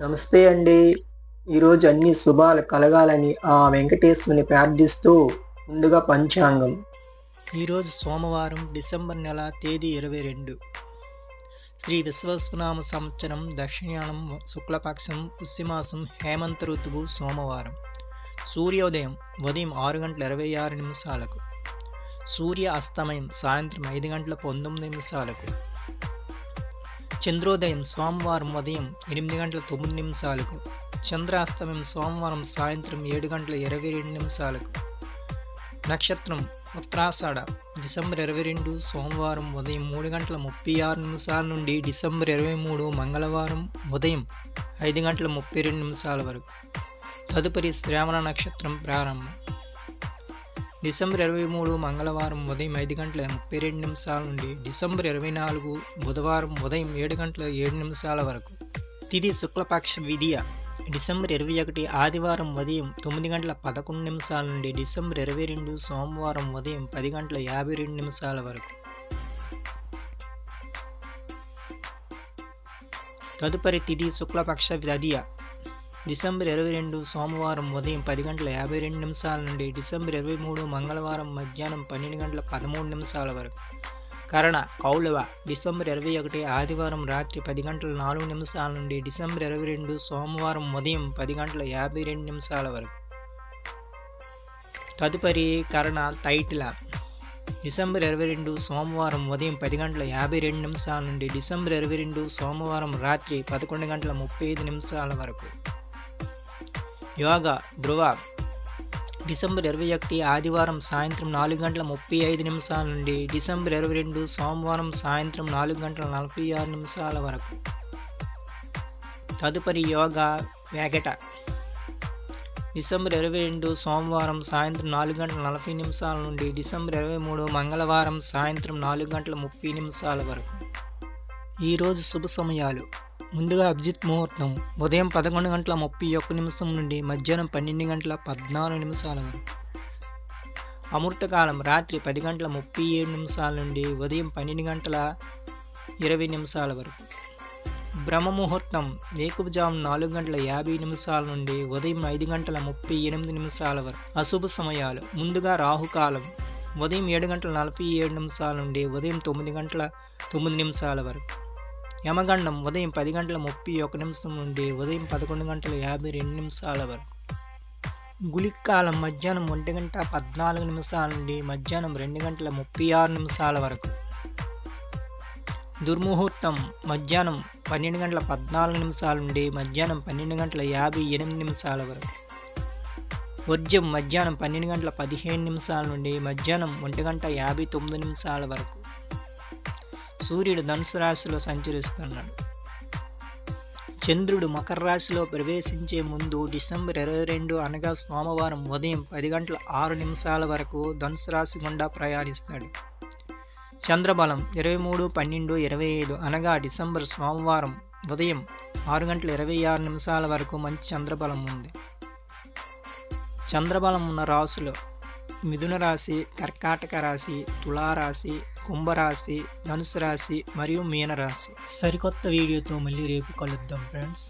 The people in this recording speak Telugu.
నమస్తే అండి. ఈరోజు అన్ని శుభాలు కలగాలని ఆ వెంకటేశ్వరుని ప్రార్థిస్తూ ముందుగా పంచాంగం. ఈరోజు సోమవారం డిసెంబర్ నెల తేదీ ఇరవై రెండు. శ్రీ విశ్వస్వనామ సంవత్సరం దక్షిణానం శుక్లపక్షం పుష్యమాసం హేమంత ఋతువు సోమవారం. సూర్యోదయం ఉదయం ఆరు గంటల ఇరవై ఆరు నిమిషాలకు. సూర్య అస్తమయం సాయంత్రం ఐదు గంటల పంతొమ్మిది నిమిషాలకు. చంద్రోదయం సోమవారం ఉదయం ఎనిమిది గంటల తొమ్మిది నిమిషాలకు చంద్రాస్తమయం సోమవారం సాయంత్రం ఏడు గంటల ఇరవై రెండు నిమిషాలకు. నక్షత్రం ఉత్తరాషాఢ డిసెంబర్ ఇరవై రెండు సోమవారం ఉదయం మూడు గంటల ముప్పై ఆరు నిమిషాల నుండి డిసెంబర్ ఇరవై మూడు మంగళవారం ఉదయం ఐదు గంటల ముప్పై రెండు నిమిషాల వరకు. తదుపరి శ్రావణ నక్షత్రం ప్రారంభం. డిసెంబర్ ఇరవై మూడు మంగళవారం ఉదయం ఐదు గంటల ముప్పై రెండు నిమిషాల నుండి డిసెంబర్ ఇరవై నాలుగు బుధవారం ఉదయం ఏడు గంటల ఏడు నిమిషాల వరకు. తిది శుక్లపక్ష విధియ. డిసెంబర్ ఇరవై ఒకటి ఆదివారం ఉదయం తొమ్మిది గంటల పదకొండు నిమిషాల నుండి డిసెంబర్ ఇరవై రెండు సోమవారం ఉదయం పది గంటల యాభై రెండు నిమిషాల వరకు. తదుపరి తిది శుక్లపక్ష విధియ. డిసెంబర్ ఇరవై రెండు సోమవారం ఉదయం పది గంటల యాభై రెండు నిమిషాల నుండి డిసెంబర్ ఇరవై మూడు మంగళవారం మధ్యాహ్నం పన్నెండు గంటల పదమూడు నిమిషాల వరకు. కరణ కౌలవ డిసెంబర్ ఇరవై ఒకటి ఆదివారం రాత్రి పది గంటల నాలుగు నిమిషాల నుండి డిసెంబర్ ఇరవై రెండు సోమవారం ఉదయం పది గంటల యాభై రెండు నిమిషాల వరకు. తదుపరి కరణ తైటిల. డిసెంబర్ ఇరవై రెండు సోమవారం ఉదయం పది గంటల యాభై రెండు నిమిషాల నుండి డిసెంబర్ ఇరవై రెండు సోమవారం రాత్రి పదకొండు గంటల ముప్పై ఐదు నిమిషాల వరకు. యోగా ధ్రువ. డిసెంబర్ ఇరవై ఒకటి ఆదివారం సాయంత్రం నాలుగు గంటల ముప్పై ఐదు నిమిషాల నుండి డిసెంబర్ ఇరవై రెండు సోమవారం సాయంత్రం నాలుగు గంటల నలభై ఆరు నిమిషాల వరకు. తదుపరి యోగా వేగట. డిసెంబర్ ఇరవై రెండు సోమవారం సాయంత్రం నాలుగు గంటల నలభై నిమిషాల నుండి డిసెంబర్ ఇరవై మూడు మంగళవారం సాయంత్రం నాలుగు గంటల ముప్పై నిమిషాల వరకు. ఈరోజు శుభ సమయాలు. ముందుగా అభిజిత్ ముహూర్తం. ఉదయం పదకొండు గంటల ముప్పై ఒక్క నిమిషం నుండి మధ్యాహ్నం పన్నెండు గంటల పద్నాలుగు నిమిషాల వరకు. అమృతకాలం రాత్రి పది గంటల ముప్పై ఏడు నిమిషాల నుండి ఉదయం పన్నెండు గంటల ఇరవై నిమిషాల వరకు. బ్రహ్మముహూర్తం వేకువజాము నాలుగు గంటల యాభై నిమిషాల నుండి ఉదయం ఐదు గంటల ముప్పై ఎనిమిది నిమిషాల వరకు. అశుభ సమయాలు. ముందుగా రాహుకాలం. ఉదయం ఏడు గంటల నలభై ఏడు నిమిషాల నుండి ఉదయం తొమ్మిది గంటల తొమ్మిది నిమిషాల వరకు. యమగండం ఉదయం పది గంటల ముప్పై ఒక నిమిషం నుండి ఉదయం పదకొండు గంటల యాభై రెండు నిమిషాల వరకు. గులికాలం మధ్యాహ్నం ఒంటి గంట పద్నాలుగు నిమిషాల నుండి మధ్యాహ్నం రెండు గంటల ముప్పై ఆరు నిమిషాల వరకు. దుర్ముహూర్తం మధ్యాహ్నం పన్నెండు గంటల పద్నాలుగు నిమిషాల నుండి మధ్యాహ్నం పన్నెండు గంటల యాభై ఎనిమిది నిమిషాల వరకు. వర్జ్యం మధ్యాహ్నం పన్నెండు గంటల పదిహేను నిమిషాల నుండి మధ్యాహ్నం ఒంటి గంట యాభై తొమ్మిది నిమిషాల వరకు. సూర్యుడు ధనుసు రాశిలో సంచరిస్తున్నాడు. చంద్రుడు మకర రాశిలో ప్రవేశించే ముందు డిసెంబర్ ఇరవై రెండు అనగా సోమవారం ఉదయం పది గంటల ఆరు నిమిషాల వరకు ధనుసు రాశి గుండా ప్రయాణిస్తాడు. చంద్రబలం ఇరవై మూడు పన్నెండు ఇరవై ఐదు అనగా డిసెంబర్ సోమవారం ఉదయం ఆరు గంటల ఇరవై ఆరు నిమిషాల వరకు మంచి చంద్రబలం ఉంది. చంద్రబలం ఉన్న రాశులు మిథున రాశి కర్కాటక రాశి తులారాశి కుంభరాశి ధనుసు రాశి మరియు మీనరాశి. సరికొత్త వీడియోతో మళ్ళీ రేపు కలుద్దాం ఫ్రెండ్స్.